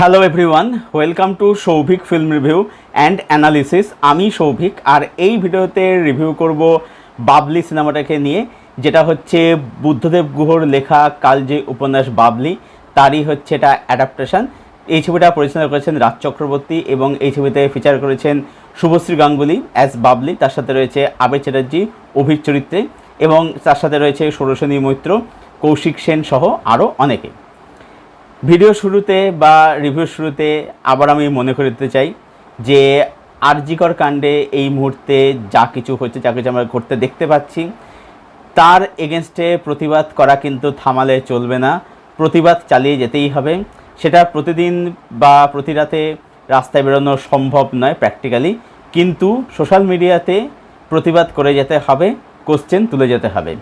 Hello everyone welcome to Souvik film review and analysis আমি সৌভিক আর এই ভিডিওতে রিভিউ করব বাবলি সিনেমাটাকে নিয়ে, যেটা হচ্ছে বুদ্ধদেব গুহর লেখা কাল যে উপন্যাস বাবলি। তারই হচ্ছে এটা অ্যাডাপ্টেশন এই ছবিটা পরিচালনা করেছেন রাজ চক্রবর্তী এবং এই ছবিতে ফিচার করেছেন শুভশ্রী গাঙ্গুলি অ্যাজ বাবলি। তার সাথে রয়েছে আবেদ চ্যাটার্জি, অভির চরিত্রে এবং তার সাথে রয়েছে ষোড়শনী মৈত্র, কৌশিক সেন সহ আরও অনেকে। ভিডিও শুরুতে বা রিভিউ শুরুতে আবার আমি মনে করে দিতে চাই যে আরজিকর কাণ্ডে এই মুহূর্তে যা কিছু হচ্ছে যা কিছু আমরা ঘটতে দেখতে পাচ্ছি, তার এগেনস্টে প্রতিবাদ করা কিন্তু থামালে চলবে না। প্রতিবাদ চালিয়ে যেতেই হবে। সেটা প্রতিদিন বা প্রতি রাতে রাস্তায় বেরোনো সম্ভব নয় প্র্যাকটিক্যালি কিন্তু সোশ্যাল মিডিয়াতে প্রতিবাদ করে যেতে হবে কোশ্চেন তুলে যেতে হবে।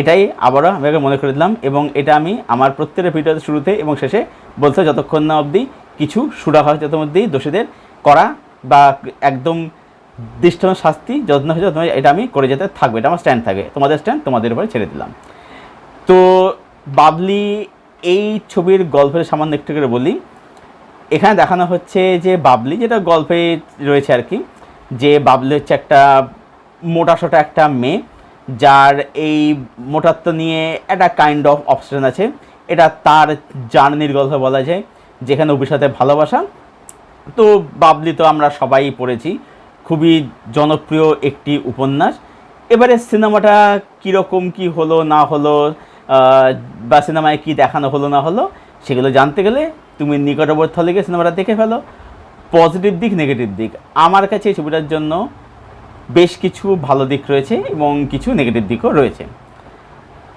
এটাই আবারও আমি আগে মনে করে দিলাম এবং এটা আমি আমার প্রত্যেকটা ভিডিওতে শুরুতে এবং শেষে বলতে যতক্ষণ না অবধি কিছু সুরা হয় যত মধ্যেই দোষীদের করা বা একদম দৃষ্টান্ত শাস্তি যত্ন হয়েছে যত্ন এটা আমি করে যেতে থাকবে, এটা আমার স্ট্যান্ড থাকে, তোমাদের স্ট্যান্ড তোমাদের উপরে ছেড়ে দিলাম। তো বাবলি এই ছবির গল্পের সামান্য একটু করে বলি। এখানে দেখানো হচ্ছে যে বাবলি যেটা গল্পে রয়েছে আর কি, যে বাবলি হচ্ছে একটা মোটাসোটা একটা মেয়ে যার এই মোটাত্ব নিয়ে একটা কাইন্ড অফ অপশন আছে। এটা তার জার্নির গল্প বলা যায়, যেখানে অভিসাথে ভালোবাসা। তো বাবলি তো আমরা সবাই পড়েছি, খুবই জনপ্রিয় একটি উপন্যাস। এবারে সিনেমাটা কীরকম কি হলো, না হলো বা সিনেমায় কি দেখানো হলো, না হলো, সেগুলো জানতে গেলে তুমি নিকটবর্তী হলে গিয়ে সিনেমাটা দেখে ফেলো। পজিটিভ দিক নেগেটিভ দিক। আমার কাছে এই ছবিটার জন্য বেশ কিছু ভালো দিক রয়েছে এবং কিছু নেগেটিভ দিকও রয়েছে।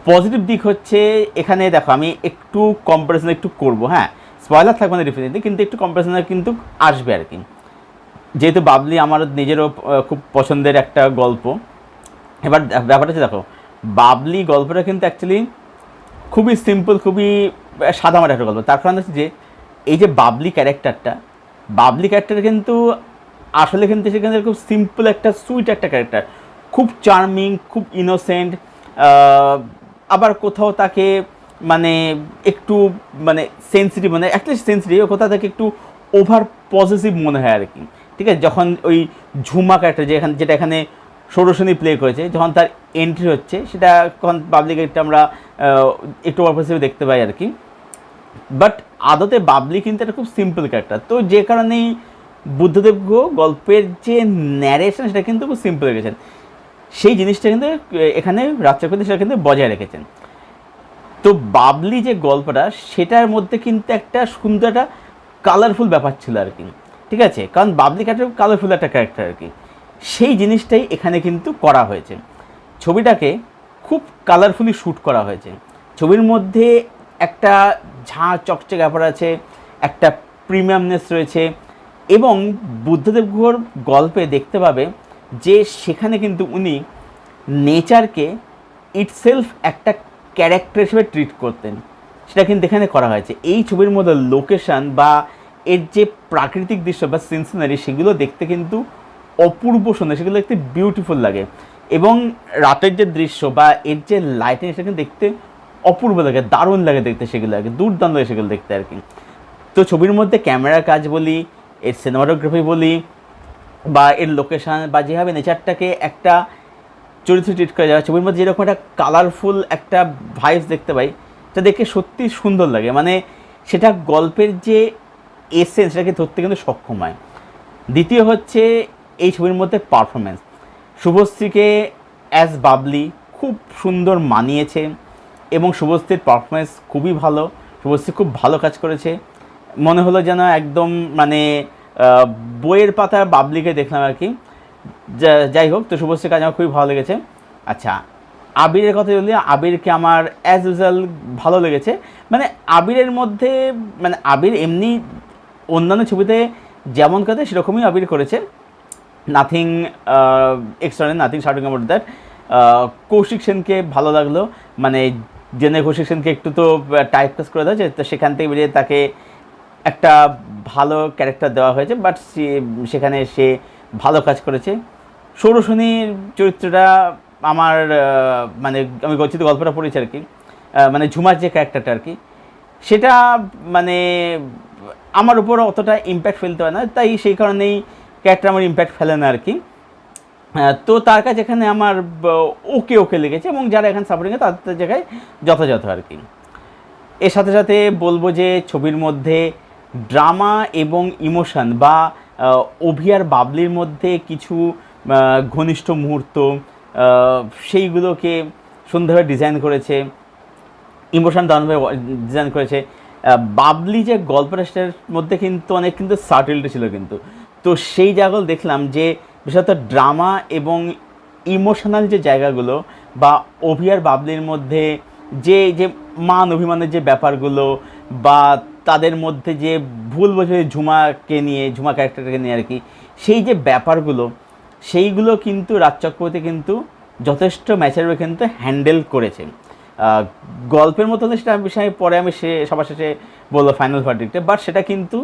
পজিটিভ দিক হচ্ছে এখানে দেখো, আমি একটু কম্পারিজন একটু করব হ্যাঁ? স্পয়লার থাকবে না ডেফিনেটলি কিন্তু একটু কম্পারিজনে কিন্তু আসবে আর কি যেহেতু বাবলি আমার নিজেরও খুব পছন্দের একটা গল্প। এবার ব্যাপারটা হচ্ছে দেখো, বাবলি গল্পটা কিন্তু অ্যাকচুয়ালি খুবই সিম্পল খুবই সাদামাটা একটা গল্প। তার কারণ হচ্ছে যে, এই যে বাবলি ক্যারেক্টারটা বাবলি ক্যারেক্টার কিন্তু আসলে কিন্তু সেখানে খুব সিম্পল একটা সুইট একটা ক্যারেক্টার খুব চার্মিং খুব ইনোসেন্ট আবার কোথাও তাকে মানে একটু মানে সেন্সিটিভ মানে অ্যাটলিস্ট সেন্সিটিভ কোথাও তাকে একটু ওভার পজিটিভ মনে হয় আর কি ঠিক আছে? যখন ওই ঝুমা ক্যারেক্টার যে এখানে যেটা এখানে ষোড়শনী প্লে করেছে, যখন তার এন্ট্রি হচ্ছে, সেটা তখন পাবলিক একটা আমরা একটু ওভার পজিটিভ দেখতে পাই আর কি বাট আদতে বাবলি কিন্তু একটা খুব সিম্পল ক্যারেক্টার তো যে কারণেই বুদ্ধদেব গুহ গল্পের যে ন্যারেশন সেটা কিন্তু খুব সিম্পল রেখেছেন সেই জিনিসটা কিন্তু এখানে রাজচক্রবর্তী সেটা কিন্তু বজায় রেখেছেন। তো বাবলি যে গল্পটা, সেটার মধ্যে কিন্তু একটা সুন্দর একটা কালারফুল ব্যাপার ছিল আর কি। ঠিক আছে? কারণ বাবলি ক্যারেক্টার কালারফুল একটা ক্যারেক্টার আর কি। সেই জিনিসটাই এখানে কিন্তু করা হয়েছে। ছবিটাকে খুব কালারফুলি শ্যুট করা হয়েছে। ছবির মধ্যে একটা ঝাঁ চকচকে ব্যাপার আছে, একটা প্রিমিয়ামনেস রয়েছে এবং বুদ্ধদেব গুহর গল্পে দেখতে পাবে যে সেখানে কিন্তু উনি নেচারকে ইটসেলফ একটা ক্যারেক্টার হিসেবে ট্রিট করতেন। সেটা কিন্তু এখানে করা হয়েছে। এই ছবির মধ্যে লোকেশন বা এর যে প্রাকৃতিক দৃশ্য বা সিনসিনারি সেগুলো দেখতে কিন্তু অপূর্ব সুন্দর, সেগুলো দেখতে বিউটিফুল লাগে। এবং রাতের যে দৃশ্য বা এর যে লাইটিং সেটা কিন্তু দেখতে অপূর্ব লাগে, দারুণ লাগে দেখতে, সেগুলো লাগে দুর্দান্ত লাগে সেগুলো দেখতে আর কি। তো ছবির মধ্যে ক্যামেরার কাজ বলি এর সিনেমাটোগ্রাফি বলি বা এর লোকেশান বা যেভাবে নেচারটাকে একটা চরিত্র ট্রিট করা যায় ছবির মধ্যে যেরকম একটা কালারফুল একটা ভাইবস দেখতে পাই সেটা দেখে সত্যি সুন্দর লাগে। মানে সেটা গল্পের যে এসেন্স সেটাকে ধরতে কিন্তু সক্ষম হয়। দ্বিতীয় হচ্ছে এই ছবির মধ্যে পারফরমেন্স শুভশ্রীকে অ্যাজ বাবলি খুব সুন্দর মানিয়েছে এবং শুভশ্রীর পারফরমেন্স খুবই ভালো। শুভশ্রী খুব ভালো কাজ করেছে। মনে হলো যেন একদম মানে বইয়ের পাতার বাবলিকে দেখলাম আর কি। যাই হোক, তো শুভশ্রীর কাজ আমার খুবই ভালো লেগেছে। আচ্ছা আবিরের কথা বলি, আবিরকে আমার অ্যাজ ইউজুয়াল ভালো লেগেছে। মানে আবিরের মধ্যে মানে আবির এমনি অন্যান্য ছবিতে যেমন কথা সেরকমই আবির করেছে। Nothing extra nothing startling about that Kaushik সেনকে ভালো লাগল। মানে জেনে কৌশিক সেনকে একটু তো টাইপ কাজ করে দেওয়া হয়েছে তো সেখান থেকে বেরিয়ে তাকে একটা ভালো ক্যারেক্টার দেওয়া হয়েছে বাট সেখানে সে ভালো কাজ করেছে। সৌরশনীর চরিত্রটা আমার মানে আমি গচ্ছিত গল্পটা পড়েছি আর কি। মানে ঝুমার যে ক্যারেক্টারটা আর কি। সেটা মানে আমার উপর অতটা ইম্প্যাক্ট ফেলতে হয় না, তাই সেই কারণেই ক্যারেক্টার আমার ইম্প্যাক্ট ফেলে না আর কি। তো তার কাছে এখানে আমার ওকে ওকে লেগেছে এবং যারা এখানে সাপোর্টিং তাদের জায়গায় যথাযথ আর কি। এর সাথে সাথে বলব যে, ছবির মধ্যে ড্রামা এবং ইমোশন বা আহ, অভি আর বাবলির মধ্যে কিছু ঘনিষ্ঠ মুহূর্ত সেইগুলোকে সুন্দরভাবে ডিজাইন করেছে ইমোশন দারুণভাবে ডিজাইন করেছে। বাবলি যে গল্পটা সেটার মধ্যে কিন্তু অনেক কিন্তু সার্টেলটি ছিল কিন্তু। তো সেই জায়গাগুলো দেখলাম যে বিশেষত ড্রামা এবং ইমোশনাল যে জায়গাগুলো বা অভি আর বাবলির মধ্যে যে যে মান অভিমানের যে ব্যাপারগুলো বা তাদের মধ্যে যে ভুল বোঝে ঝুমাকে নিয়ে, ঝুমা ক্যারেক্টারকে নিয়ে আর কি, সেই যে ব্যাপারগুলো, সেইগুলো কিন্তু রাজ চক্রবর্তী কিন্তু যথেষ্ট ম্যাচারভাবে কিন্তু হ্যান্ডেল করেছে। গল্পের মতো সেটা বিষয়ে পরে আমি সে সবার শেষে বলব ফাইনাল ভার্ডিক্টে বাট সেটা কিন্তু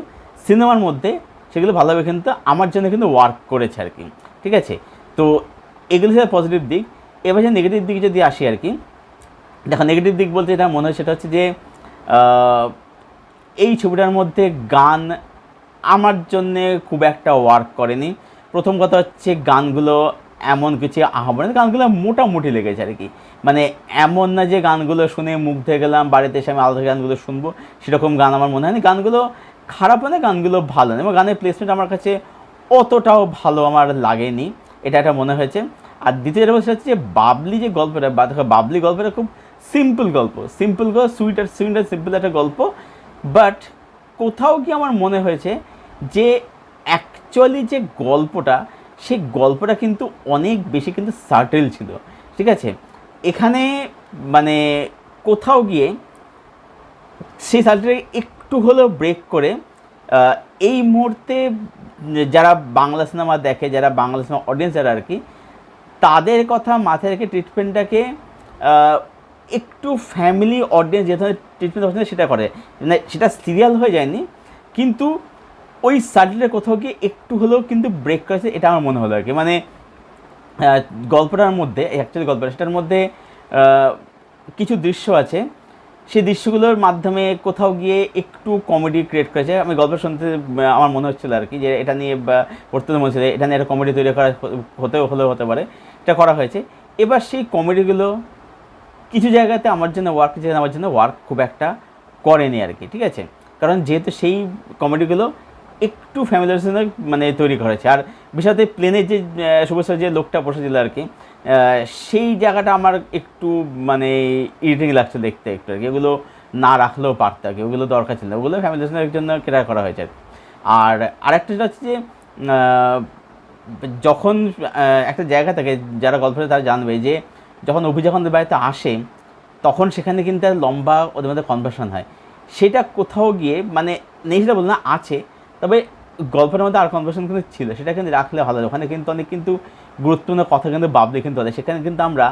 সিনেমার মধ্যে সেগুলো ভালোভাবে কিন্তু আমার জন্য কিন্তু ওয়ার্ক করেছে আর কি, ঠিক আছে? তো এগুলো হচ্ছে পজিটিভ দিক। এবার যে নেগেটিভ দিকে যদি আসি আর কি, দেখো নেগেটিভ দিক বলতে যেটা মনে হয় সেটা হচ্ছে যে এই ছবিটার মধ্যে গান আমার জন্যে খুব একটা ওয়ার্ক করেনি। প্রথম কথা হচ্ছে গানগুলো এমন কিছু আহ্বান গানগুলো মোটামুটি লেগেছে আর কি। মানে এমন না যে গানগুলো শুনে মুগ্ধ হয়ে গেলাম, বাড়িতে এসে আমি আলাদা গানগুলো শুনব, সেরকম গান আমার মনে হয়নি। গানগুলো খারাপ না গানগুলো ভালো না এবং গানের প্লেসমেন্ট আমার কাছে অতটাও ভালো আমার লাগেনি, এটা একটা মনে হয়েছে। আর দ্বিতীয় বলছে হচ্ছে যে বাবলি যে গল্পটা, বা দেখো বাবলি গল্পটা খুব সিম্পল গল্প সিম্পল গল্প সুইট আর সুইট আর সিম্পল একটা গল্প। বাট কোথাও কি আমার মনে হয়েছে যে অ্যাকচুয়ালি যে গল্পটা, সেই গল্পটা কিন্তু অনেক বেশি কিন্তু সার্টেল ছিল, ঠিক আছে? এখানে মানে কোথাও গিয়ে সেই সার্টেলটাকে একটু হলেও ব্রেক করে এই মুহূর্তে যারা বাংলা সিনেমা দেখে, যারা বাংলা সিনেমা অডিয়েন্স যারা আর কি, তাদের কথা মাথায় রেখে ট্রিটমেন্টটাকে একটু ফ্যামিলি অডিয়েন্স যে ধরনের ট্রিটমেন্ট হচ্ছে সেটা করে। মানে সেটা সিরিয়াল হয়ে যায়নি, কিন্তু ওই সার্টিলের কোথাও গিয়ে একটু হলেও কিন্তু ব্রেক করেছে, এটা আমার মনে হলো আর কি। মানে গল্পটার মধ্যে অ্যাকচুয়ালি গল্পটা, সেটার মধ্যে কিছু দৃশ্য আছে। সেই দৃশ্যগুলোর মাধ্যমে কোথাও গিয়ে একটু কমেডি ক্রিয়েট করেছে। আমি গল্প শুনতে আমার মনে হচ্ছিল আর কি যে এটা নিয়ে পড়তে মনে হচ্ছিল এটা নিয়ে একটা কমেডি তৈরি করা হতেও হলেও হতে পারে। এটা করা হয়েছে। এবার সেই কমেডিগুলো কিছু জায়গাতে আমার জন্য ওয়ার্ক কিছু আমার জন্য ওয়ার্ক খুব একটা করেনি আর কি, ঠিক আছে? কারণ যেহেতু সেই কমেডিগুলো একটু ফ্যামিলির জন্য মানে তৈরি করেছে। আর বিশেষত প্লেনে যে শুভেচ্ছা যে লোকটা বসেছিল আর কি সেই জায়গাটা আমার একটু মানে ইরিটিং লাগছে দেখতে একটু আর কি। এগুলো না রাখলেও পারত আর কি, ওগুলো দরকার ছিল ওগুলো ফ্যামিলির জন্য কেটা করা হয়েছে আর আর আরেকটা যেটা হচ্ছে যে যখন একটা জায়গা থাকে, যারা গল্পটা তারা জানবে যে যখন অভি যখন বাড়িতে আসে, তখন সেখানে কিন্তু লম্বা ওদের মধ্যে কনভার্সন হয়। সেটা কোথাও গিয়ে মানে নেই সেটা বলব না, আছে, তবে গল্পের মধ্যে আর কনভার্সন কিন্তু ছিল, সেটা কিন্তু রাখলে ভালো হয়। ওখানে কিন্তু অনেক কিন্তু গুরুত্বপূর্ণ কথা কিন্তু বাবলি কিন্তু বলে সেখানে কিন্তু আমরা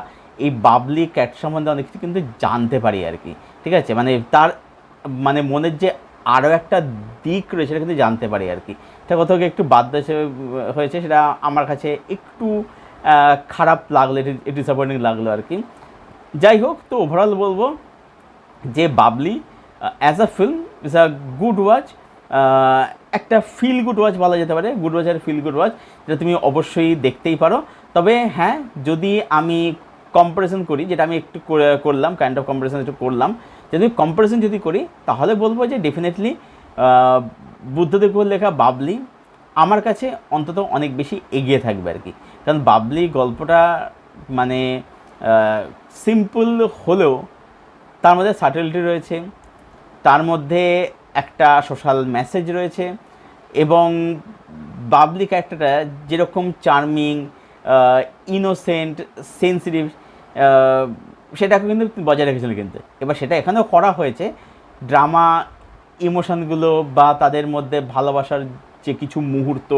এই বাবলি ক্যাট সম্বন্ধে অনেক কিছু কিন্তু জানতে পারি আর কি। ঠিক আছে? মানে তার মানে মনের যে আরও একটা দিক রয়েছে, সেটা কিন্তু জানতে পারি আর কি। সেটা কোথাও একটু বাধ্য হয়েছে সেটা আমার কাছে একটু খারাপ লাগল ডিসঅ্যাপয়েন্টিং লাগল আর কি। যাই হোক, তো ওভারঅল বলব যে Babli as a film is a good watch একটা ফিল গুড ওয়াচ বলা যেতে পারে গুড ওয়াচ আর ফিল গুড ওয়াচ যেটা তুমি অবশ্যই দেখতেই পারো। তবে হ্যাঁ যদি আমি কম্পারিজন করি, যেটা আমি একটু করে- করলাম কাইন্ড অফ কম্পারিজন একটু করলাম, যদি কম্পারিজন যদি করি, তাহলে বলব যে ডেফিনেটলি বুদ্ধদেবের লেখা বাবলি আমার কাছে অন্তত অনেক বেশি এগিয়ে থাকবে আর কি। কারণ বাবলি গল্পটা মানে সিম্পল হলেও তার মধ্যে সাটেলিটি রয়েছে, তার মধ্যে একটা সোশ্যাল মেসেজ রয়েছে এবং বাবলি ক্যারেক্টারটা যেরকম চার্মিং ইনোসেন্ট সেন্সিটিভ সেটাকে কিন্তু বজায় রেখেছিল কিন্তু। এবার সেটা এখানেও করা হয়েছে ড্রামা ইমোশনগুলো বা তাদের মধ্যে ভালোবাসার যে কিছু মুহূর্ত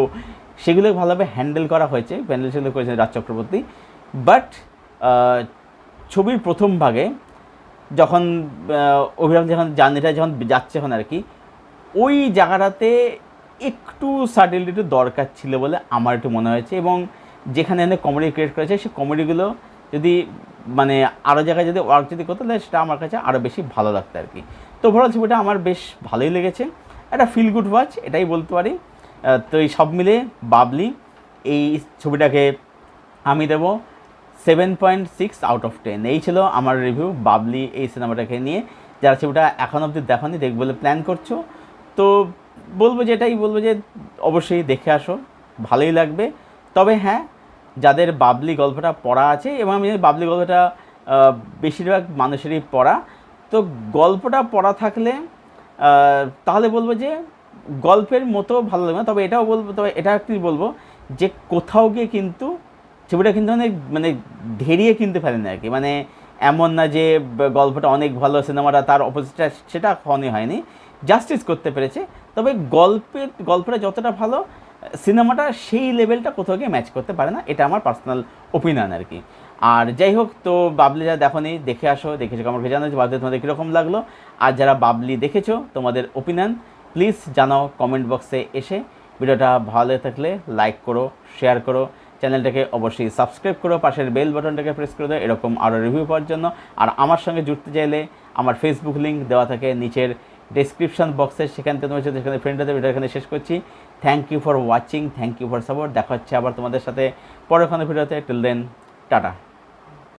সেগুলো ভালোভাবে হ্যান্ডেল করা হয়েছে প্যান্ডেল সেগুলো করেছেন রাজ চক্রবর্তী। বাট ছবির প্রথম ভাগে যখন অভিরাম যখন জার্নিটা যখন যাচ্ছে এখন আর কি ওই জায়গাটাতে একটু সার্টেলিটি দরকার ছিল বলে আমার একটু মনে হয়েছে এবং যেখানে এনে কমেডি ক্রিয়েট করেছে সেই কমেডিগুলো যদি মানে আরও জায়গায় যদি ওয়ার্ক যদি করতো, তাহলে সেটা আমার কাছে আরও বেশি ভালো লাগতো আর কি তো ওভারঅল ছবিটা আমার বেশ ভালোই লেগেছে। একটা ফিল গুড ওয়াচ এটাই বলতে পারি। তো এই সব মিলে বাবলি এই ছবিটাকে আমি দেবো seven point six out of ten এই ছিল আমার রিভিউ বাবলি এই সিনেমাটাকে নিয়ে। যারা ছবিটা এখন অবধি দেখনি, দেখবে বলে প্ল্যান করছ। তো বলব যে এটাই, বলব যে অবশ্যই দেখে আসো, ভালোই লাগবে। তবে হ্যাঁ যাদের বাবলি গল্পটা পড়া আছে, এবং আমি বাবলি গল্পটা বেশিরভাগ মানুষেরই পড়া, তো গল্পটা পড়া থাকলে তাহলে বলব যে গল্পের মতো ভালো লাগবে না, তবে এটাও বলব, তবে এটা কি বলব, যে কোথাও গিয়ে কিন্তু ছবিটা কিন্তু অনেক মানে ধেরিয়ে কিনতে পারেন আর কি। মানে এমন না যে গল্পটা অনেক ভালো, সিনেমাটা তার অপোজিটটা সেটা কখনই হয়নি। জাস্টিস করতে পেরেছে, তবে গল্পের, গল্পটা যতটা ভালো, সিনেমাটা সেই লেভেলটা কোথাও গিয়ে ম্যাচ করতে পারে না, এটা আমার পার্সোনাল ওপিনিয়ন আর কি। আর যাই হোক, তো বাবলি যা দেখো নি, দেখে আসো দেখেছ আমাকে যে বাবলি তোমাদের কীরকম লাগল। আর যারা বাবলি দেখেছ, তোমাদের ওপিনিয়ন প্লিজ জানাও কমেন্ট বক্সে এসে। ভিডিওটা ভালো থাকলে লাইক করো, শেয়ার করো। চ্যানেলটাকে অবশ্যই সাবস্ক্রাইব করো, পাশের বেল বাটনটাকে প্রেস করে দাও, এরকম আরও রিভিউ পাওয়ার জন্য। আর আমার সঙ্গে জুড়তে চাইলে আমার ফেসবুক লিঙ্ক দেওয়া থাকে নিচের ডেসক্রিপশন বক্সে সেখান থেকে তোমার সাথে সেখানে ফ্রেন্ড ভিডিও এখানে শেষ করছি। Thank you for watching thank you for support দেখা হচ্ছে আবার তোমাদের সাথে পরের ভিডিওতে। Till then tata.